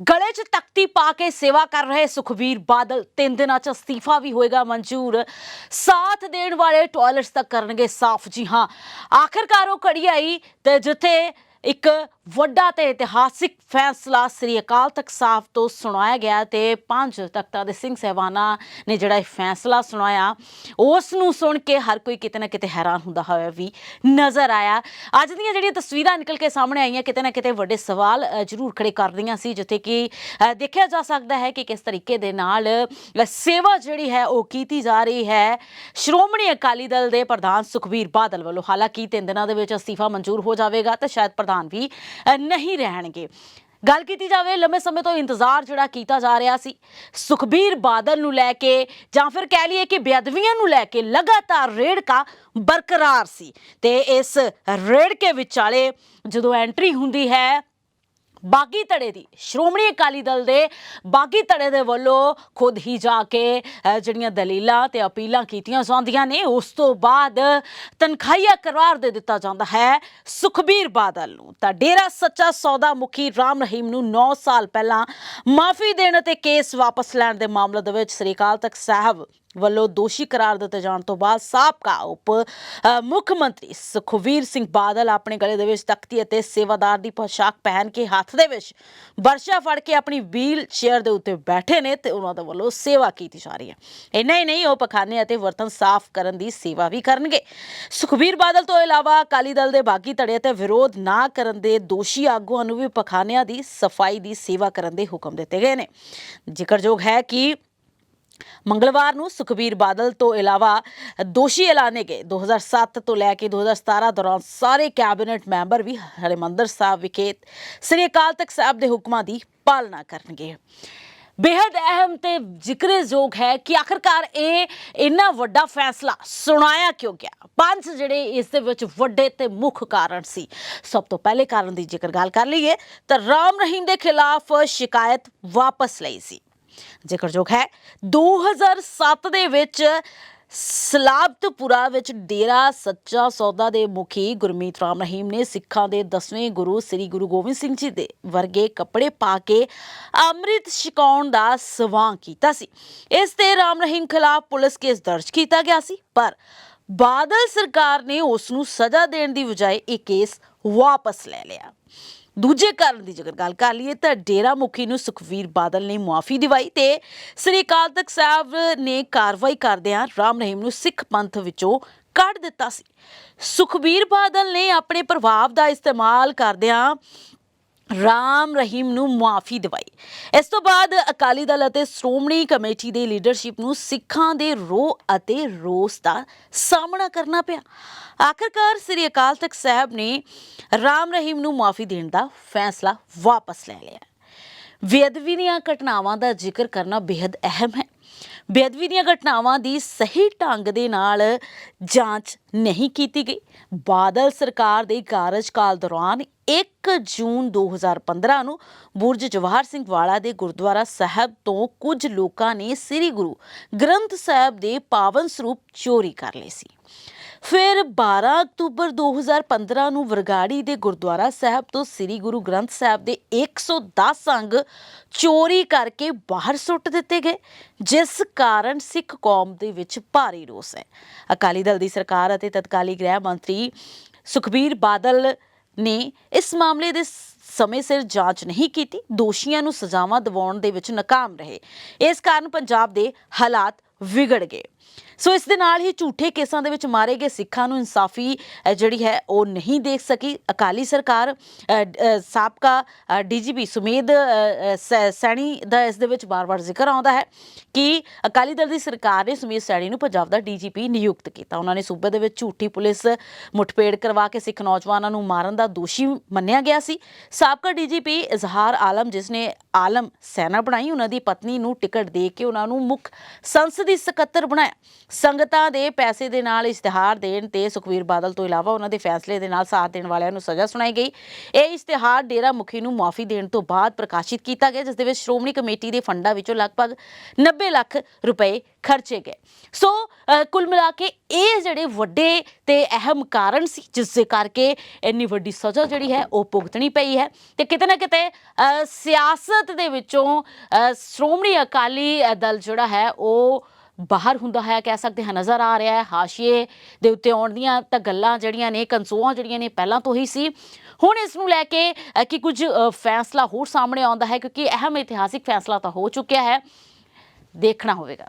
ਗਲੇ 'ਚ ਤਖਤੀ ਪਾ ਕੇ ਸੇਵਾ ਕਰ ਰਹੇ ਸੁਖਬੀਰ ਬਾਦਲ। ਤਿੰਨ ਦਿਨਾਂ 'ਚ ਅਸਤੀਫਾ ਵੀ ਹੋਏਗਾ ਮਨਜ਼ੂਰ। ਸਾਥ ਦੇਣ ਵਾਲੇ ਟਾਇਲਟਸ ਤੱਕ ਕਰਨਗੇ ਸਾਫ਼। ਜੀ ਹਾਂ, ਆਖਰਕਾਰ ਉਹ ਘੜੀ ਆਈ ਤੇ ਜਿੱਥੇ ਇੱਕ ਵੱਡਾ ਤੇ ਇਤਿਹਾਸਿਕ ਫੈਸਲਾ ਸ੍ਰੀ ਅਕਾਲ ਤਖਤ ਸਾਹਿਬ ਤੋਂ ਸੁਣਾਇਆ ਗਿਆ ਤੇ ਪੰਜ ਤਖਤਾਂ ਦੇ ਸਿੰਘ ਸਹਿਬਾਨਾਂ ਨੇ ਜਿਹੜਾ ਇਹ ਫੈਸਲਾ ਸੁਣਾਇਆ ਉਸ ਨੂੰ ਸੁਣ ਕੇ ਹਰ ਕੋਈ ਕਿਤੇ ਨਾ ਕਿਤੇ ਹੈਰਾਨ ਹੁੰਦਾ ਹੋਇਆ ਵੀ ਨਜ਼ਰ ਆਇਆ। ਅੱਜ ਦੀਆਂ ਜਿਹੜੀਆਂ ਤਸਵੀਰਾਂ ਨਿਕਲ ਕੇ ਸਾਹਮਣੇ ਆਈਆਂ ਕਿਤੇ ਨਾ ਕਿਤੇ ਵੱਡੇ ਸਵਾਲ ਅ, ਜ਼ਰੂਰ ਖੜੇ ਕਰਦੀਆਂ ਸੀ ਜਿੱਥੇ ਕਿ ਦੇਖਿਆ ਜਾ ਸਕਦਾ ਹੈ ਕਿ ਕਿਸ ਤਰੀਕੇ ਦੇ ਨਾਲ ਸੇਵਾ ਜਿਹੜੀ ਹੈ ਉਹ ਕੀਤੀ ਜਾ ਰਹੀ ਹੈ। ਸ਼੍ਰੋਮਣੀ ਅਕਾਲੀ ਦਲ ਦੇ ਪ੍ਰਧਾਨ ਸੁਖਬੀਰ ਬਾਦਲ ਵੱਲੋਂ। ਹਾਲਾਂਕਿ ਤਿੰਨ ਦਿਨਾਂ ਦੇ ਵਿੱਚ ਅਸਤੀਫਾ ਮਨਜ਼ੂਰ ਹੋ ਜਾਵੇਗਾ ਤਾਂ ਸ਼ਾਇਦ ਪ੍ਰਧਾਨ ਵੀ ਨਹੀਂ ਰਹਿਣਗੇ। ਗੱਲ ਕੀਤੀ ਜਾਵੇ, ਲੰਮੇ ਸਮੇਂ ਤੋਂ ਇੰਤਜ਼ਾਰ ਜਿਹੜਾ ਕੀਤਾ ਜਾ ਰਿਹਾ ਸੀ, ਸੁਖਬੀਰ ਬਾਦਲ ਨੂੰ ਲੈ ਕੇ ਜਾਂ ਫਿਰ ਕਹਿ ਲਈਏ ਕਿ ਬੇਅਦਬੀਆਂ ਨੂੰ ਲੈ ਕੇ ਲਗਾਤਾਰ ਰੇੜਕਾ ਬਰਕਰਾਰ ਸੀ। ਤੇ ਇਸ ਰੇੜਕੇ ਵਿਚਾਲੇ ਜਦੋਂ ਐਂਟਰੀ ਹੁੰਦੀ ਹੈ ਬਾਗੀ ਧੜੇ ਦੀ। ਸ਼੍ਰੋਮਣੀ ਅਕਾਲੀ ਦਲ ਦੇ ਬਾਗੀ ਧੜੇ ਦੇ ਵੱਲੋਂ ਖੁਦ ਹੀ ਜਾ ਕੇ ਜਿਹੜੀਆਂ ਦਲੀਲਾਂ ਤੇ ਅਪੀਲਾਂ ਕੀਤੀਆਂ ਜਾਂਦੀਆਂ ਨੇ, ਉਸ ਤੋਂ ਬਾਅਦ ਤਨਖਾਹੀਆ ਕਰਾਰ ਦੇ ਦਿੱਤਾ ਜਾਂਦਾ ਹੈ ਸੁਖਬੀਰ ਬਾਦਲ ਨੂੰ। ਤਾਂ ਡੇਰਾ ਸੱਚਾ ਸੌਦਾ ਮੁਖੀ ਰਾਮ ਰਹੀਮ ਨੂੰ 9 ਸਾਲ ਪਹਿਲਾਂ ਮਾਫੀ ਦੇਣ ਅਤੇ ਕੇਸ ਵਾਪਸ ਲੈਣ ਦੇ ਮਾਮਲੇ ਦੇ ਵਿੱਚ ਸ੍ਰੀ ਅਕਾਲ ਤਖਤ ਸਾਹਿਬ ਵੱਲੋਂ ਦੋਸ਼ੀ ਕਰਾਰ ਦਿੱਤੇ ਜਾਣ ਤੋਂ ਬਾਅਦ ਸਾਬਕਾ ਉਪ ਮੁੱਖ ਮੰਤਰੀ ਸੁਖਵੀਰ ਸਿੰਘ ਬਾਦਲ ਆਪਣੇ ਗਲੇ ਦੇ ਵਿੱਚ ਤਖਤੀ ਅਤੇ ਸੇਵਾਦਾਰ ਦੀ ਪੋਸ਼ਾਕ ਪਹਿਨ ਕੇ ਹੱਥ ਦੇ ਵਿੱਚ ਵਰਸ਼ਾ ਫੜ ਕੇ ਆਪਣੀ ਵੀਲ ਚੇਅਰ ਦੇ ਉੱਤੇ ਬੈਠੇ ਨੇ ਤੇ ਉਹਨਾਂ ਦੇ ਵੱਲੋਂ ਸੇਵਾ ਕੀਤੀ ਜਾ ਰਹੀ ਹੈ। ਇੰਨਾ ਹੀ ਨਹੀਂ, ਉਹ ਪਖਾਨੇ ਅਤੇ ਬਰਤਨ ਸਾਫ਼ ਕਰਨ ਦੀ ਸੇਵਾ ਵੀ ਕਰਨਗੇ। ਸੁਖਬੀਰ ਬਾਦਲ ਤੋਂ ਇਲਾਵਾ ਅਕਾਲੀ ਦਲ ਦੇ ਬਾਗੀ ਧੜੇ ਤੇ ਵਿਰੋਧ ਨਾ ਕਰਨ ਦੇ ਦੋਸ਼ੀ ਆਗੂਆਂ ਨੂੰ ਵੀ ਪਖਾਨਿਆਂ ਦੀ ਸਫ਼ਾਈ ਦੀ ਸੇਵਾ ਕਰਨ ਦੇ ਹੁਕਮ ਦਿੱਤੇ ਗਏ ਨੇ। ਜ਼ਿਕਰਯੋਗ ਹੈ ਕਿ ਮੰਗਲਵਾਰ ਨੂੰ ਸੁਖਬੀਰ ਬਾਦਲ ਤੋਂ ਇਲਾਵਾ ਦੋਸ਼ੀ ਐਲਾਨੇ ਗਏ। 2007 ਤੋਂ ਲੈ ਕੇ 2017 ਦੌਰਾਨ ਸਾਰੇ ਕੈਬਨਿਟ ਮੈਂਬਰ ਵੀ ਹਰਿਮੰਦਰ ਸਾਹਿਬ ਵਿਖੇ ਸ੍ਰੀ ਅਕਾਲ ਤਖਤ ਸਾਹਿਬ ਦੇ ਹੁਕਮਾਂ ਦੀ ਪਾਲਣਾ ਕਰਨਗੇ। ਬੇहद ਅਹਿਮ ਤੇ ਜ਼ਿਕਰਯੋਗ ਹੈ ਕਿ ਆਖਰਕਾਰ ਇਹ ਇੰਨਾ ਵੱਡਾ ਫੈਸਲਾ ਸੁਣਾਇਆ ਕਿਉਂ ਗਿਆ? ਪੰਜ ਜਿਹੜੇ ਇਸ ਦੇ ਵਿੱਚ ਵੱਡੇ ਤੇ ਮੁੱਖ ਕਾਰਨ ਸੀ। ਸਭ ਤੋਂ ਪਹਿਲੇ ਕਾਰਨ ਦੀ ਜੇਕਰ ਗੱਲ ਕਰ ਲਈਏ ਤਾਂ ਰਾਮ ਰਹੀਮ ਦੇ ਖਿਲਾਫ ਸ਼ਿਕਾਇਤ ਵਾਪਸ ਲਈ ਸੀ। ਜ਼ਿਕਰਯੋਗ ਹੈ। 2007 ਦੇ ਵਿੱਚ ਸਲਾਬਤਪੁਰਾ ਵਿੱਚ ਡੇਰਾ ਸੱਚਾ ਸੌਦਾ ਦੇ ਮੁਖੀ ਗੁਰਮੀਤ ਰਾਮ ਰਹੀਮ ਨੇ ਸਿੱਖਾਂ ਦੇ 10ਵੇਂ ਗੁਰੂ ਸ੍ਰੀ ਗੁਰੂ ਗੋਬਿੰਦ ਸਿੰਘ ਜੀ ਦੇ ਵਰਗੇ ਕੱਪੜੇ ਪਾ ਕੇ ਅੰਮ੍ਰਿਤ ਛਕਾਉਣ ਦਾ ਸਵਾਂ ਕੀਤਾ ਸੀ। ਇਸ ਤੇ ਰਾਮ ਰਹੀਮ ਖਿਲਾਫ ਪੁਲਿਸ ਕੇਸ ਦਰਜ ਕੀਤਾ ਗਿਆ ਸੀ, ਪਰ ਬਾਦਲ ਸਰਕਾਰ ਨੇ ਉਸ ਨੂੰ ਸਜ਼ਾ ਦੇਣ ਦੀ ਬਜਾਏ ਇਹ ਕੇਸ ਵਾਪਸ ਲੈ ਲਿਆ। ਦੂਜੇ ਕਾਰਨ ਦੀ ਜੇਕਰ ਗੱਲ ਕਰ ਲਈਏ ਤਾਂ ਡੇਰਾ ਮੁਖੀ ਨੂੰ ਸੁਖਵੀਰ ਬਾਦਲ ਨੇ ਮੁਆਫੀ ਦਿਵਾਈ ਤੇ ਸ੍ਰੀ ਅਕਾਲ ਤਖਤ ਸਾਹਿਬ ਨੇ ਕਾਰਵਾਈ ਕਰਦਿਆਂ ਰਾਮ ਰਹੀਮ ਨੂੰ ਸਿੱਖ ਪੰਥ ਵਿੱਚੋਂ ਕੱਢ ਦਿੱਤਾ ਸੀ। ਸੁਖਬੀਰ ਬਾਦਲ ਨੇ ਆਪਣੇ ਪ੍ਰਭਾਵ ਦਾ ਇਸਤੇਮਾਲ ਕਰਦਿਆਂ ਰਾਮ ਰਹੀਮ ਨੂੰ ਮੁਆਫੀ ਦਿਵਾਈ। ਇਸ ਤੋਂ ਬਾਅਦ ਅਕਾਲੀ ਦਲ ਅਤੇ ਸ਼੍ਰੋਮਣੀ ਕਮੇਟੀ ਦੇ ਲੀਡਰਸ਼ਿਪ ਨੂੰ ਸਿੱਖਾਂ ਦੇ ਰੋਹ ਅਤੇ ਰੋਸ ਦਾ ਸਾਹਮਣਾ ਕਰਨਾ ਪਿਆ। ਆਖਰਕਾਰ ਸ੍ਰੀ ਅਕਾਲ ਤਖਤ ਸਾਹਿਬ ਨੇ ਰਾਮ ਰਹੀਮ ਨੂੰ ਮੁਆਫੀ ਦੇਣ ਦਾ ਫੈਸਲਾ ਵਾਪਸ ਲੈ ਲਿਆ। ਬੇਅਦਬੀ ਦੀਆਂ ਘਟਨਾਵਾਂ ਦਾ ਜ਼ਿਕਰ ਕਰਨਾ ਬੇहद ਅਹਿਮ ਹੈ। ਬੇਅਦਬੀ ਦੀਆਂ ਘਟਨਾਵਾਂ ਦੀ ਸਹੀ ਢੰਗ ਦੇ ਨਾਲ ਜਾਂਚ ਨਹੀਂ ਕੀਤੀ ਗਈ। ਬਾਦਲ ਸਰਕਾਰ ਦੇ ਕਾਰਜਕਾਲ ਦੌਰਾਨ 1 ਜੂਨ 2015 ਨੂੰ ਬੁਰਜ ਜਵਾਹਰ ਸਿੰਘ ਵਾਲਾ ਦੇ ਗੁਰਦੁਆਰਾ ਸਾਹਿਬ ਤੋਂ ਕੁਝ ਲੋਕਾਂ ਨੇ ਸ੍ਰੀ ਗੁਰੂ ਗ੍ਰੰਥ ਸਾਹਿਬ ਦੇ ਪਾਵਨ ਸਰੂਪ ਚੋਰੀ ਕਰ ਲਏ ਸੀ। ਫਿਰ 12 ਅਕਤੂਬਰ 2015 ਨੂੰ ਵਰਗਾੜੀ ਦੇ ਗੁਰਦੁਆਰਾ ਸਾਹਿਬ ਤੋਂ ਸ੍ਰੀ ਗੁਰੂ ਗ੍ਰੰਥ ਸਾਹਿਬ ਦੇ 110 ਅੰਗ ਚੋਰੀ ਕਰਕੇ ਬਾਹਰ ਸੁੱਟ ਦਿੱਤੇ ਗਏ, ਜਿਸ ਕਾਰਨ ਸਿੱਖ ਕੌਮ ਦੇ ਵਿੱਚ ਭਾਰੀ ਰੋਸ ਹੈ। ਅਕਾਲੀ ਦਲ ਦੀ ਸਰਕਾਰ ਅਤੇ ਤਤਕਾਲੀ ਗ੍ਰਹਿ ਮੰਤਰੀ ਸੁਖਬੀਰ ਬਾਦਲ ਨੇ ਇਸ ਮਾਮਲੇ ਦੇ ਸਮੇਂ ਸਿਰ ਜਾਂਚ ਨਹੀਂ ਕੀਤੀ ਦੋਸ਼ੀਆਂ ਨੂੰ ਸਜ਼ਾਵਾਂ ਦਿਵਾਉਣ ਦੇ ਵਿੱਚ ਨਾਕਾਮ ਰਹੇ। ਇਸ ਕਾਰਨ ਪੰਜਾਬ ਦੇ ਹਾਲਾਤ ਵਿਗੜ ਗਏ। ਸੋ ਇਸ ਦੇ ਨਾਲ ਹੀ ਝੂਠੇ ਕੇਸਾਂ ਦੇ ਵਿੱਚ ਮਾਰੇ ਗਏ ਸਿੱਖਾਂ ਨੂੰ ਇਨਸਾਫੀ ਜਿਹੜੀ ਹੈ ਉਹ ਨਹੀਂ ਦੇਖ ਸਕੀ। ਅਕਾਲੀ ਸਰਕਾਰ ਅ, ਅ, ਸਾਬਕਾ ਡੀਜੀਪੀ ਸੁਮੇਧ ਸੈਣੀ ਦਾ ਇਸ ਦੇ ਵਿੱਚ ਬਾਰ-ਬਾਰ ਜ਼ਿਕਰ ਆਉਂਦਾ ਹੈ ਕਿ ਅਕਾਲੀ ਦਲ ਦੀ ਸਰਕਾਰ ਨੇ ਸੁਮੇਧ ਸੈਣੀ ਨੂੰ ਪੰਜਾਬ ਦਾ ਡੀਜੀਪੀ ਨਿਯੁਕਤ ਕੀਤਾ। ਉਹਨਾਂ ਨੇ ਸੂਬੇ ਦੇ ਵਿੱਚ ਝੂਠੀ ਪੁਲਿਸ ਮੁਠਭੇੜ ਕਰਵਾ ਕੇ ਸਿੱਖ ਨੌਜਵਾਨਾਂ ਨੂੰ ਮਾਰਨ ਦਾ ਦੋਸ਼ੀ ਮੰਨਿਆ ਗਿਆ ਸੀ। ਸਾਬਕਾ ਡੀਜੀਪੀ ਇਜ਼ਹਾਰ ਆਲਮ, ਜਿਸ ਨੇ ਆਲਮ ਸੈਨਾ ਬਣਾਈ, ਉਹਨਾਂ ਦੀ ਪਤਨੀ ਨੂੰ ਟਿਕਟ ਦੇ ਕੇ ਉਹਨਾਂ ਨੂੰ ਮੁੱਖ ਸੰਸਦੀ ਸਕੱਤਰ ਬਣਾਇਆ। ਸੰਗਤਾਂ ਦੇ ਪੈਸੇ ਦੇ ਨਾਲ ਇਸ਼ਤਿਹਾਰ ਦੇਣ ਤੇ ਸੁਖਵੀਰ ਬਾਦਲ ਤੋਂ ਇਲਾਵਾ ਉਹਨਾਂ ਦੇ ਫੈਸਲੇ ਦੇ ਨਾਲ ਸਾਥ ਦੇਣ ਵਾਲਿਆਂ ਨੂੰ ਸਜ਼ਾ ਸੁਣਾਈ ਗਈ। ਇਹ ਇਸ਼ਤਿਹਾਰ ਡੇਰਾ ਮੁਖੀ ਨੂੰ ਮਾਫੀ ਦੇਣ ਤੋਂ ਬਾਅਦ ਪ੍ਰਕਾਸ਼ਿਤ ਕੀਤਾ ਗਿਆ, ਜਿਸ ਦੇ ਵਿੱਚ ਸ਼੍ਰੋਮਣੀ ਕਮੇਟੀ ਦੇ ਫੰਡਾਂ ਵਿੱਚੋਂ ਲਗਭਗ 90 ਲੱਖ ਰੁਪਏ ਖਰਚੇ ਗਏ। ਸੋ ਕੁੱਲ ਮਿਲਾ ਕੇ ਇਹ ਜਿਹੜੇ ਵੱਡੇ ਤੇ ਅਹਿਮ ਕਾਰਨ ਸੀ ਜਿਸ ਦੇ ਕਰਕੇ ਇੰਨੀ ਵੱਡੀ ਸਜ਼ਾ ਜਿਹੜੀ ਹੈ ਉਹ ਭੁਗਤਣੀ ਪਈ ਹੈ। ਤੇ ਕਿਤੇ ਨਾ ਕਿਤੇ ਸਿਆਸਤ ਦੇ ਵਿੱਚੋਂ ਸ਼੍ਰੋਮਣੀ ਅਕਾਲੀ ਦਲ ਜਿਹੜਾ ਹੈ ਉਹ ਬਾਹਰ ਹੁੰਦਾ ਹੈ ਕਹਿ ਸਕਦੇ ਹਾਂ ਨਜ਼ਰ ਆ ਰਿਹਾ ਹੈ। ਹਾਸ਼ੀਏ ਦੇ ਉੱਤੇ ਆਉਣ ਦੀਆਂ ਤਾਂ ਗੱਲਾਂ ਜਿਹੜੀਆਂ ਨੇ ਕੰਸੂਆਂ ਜਿਹੜੀਆਂ ਨੇ ਪਹਿਲਾਂ ਤੋਂ ਹੀ ਸੀ। ਹੁਣ ਇਸ ਨੂੰ ਲੈ ਕੇ ਅ, ਕਿ ਕੁਝ ਫੈਸਲਾ ਹੋਰ ਸਾਹਮਣੇ ਆਉਂਦਾ ਹੈ ਕਿਉਂਕਿ ਅਹਿਮ ਇਤਿਹਾਸਿਕ ਫੈਸਲਾ ਤਾਂ ਹੋ ਚੁੱਕਿਆ ਹੈ। ਦੇਖਣਾ ਹੋਵੇਗਾ।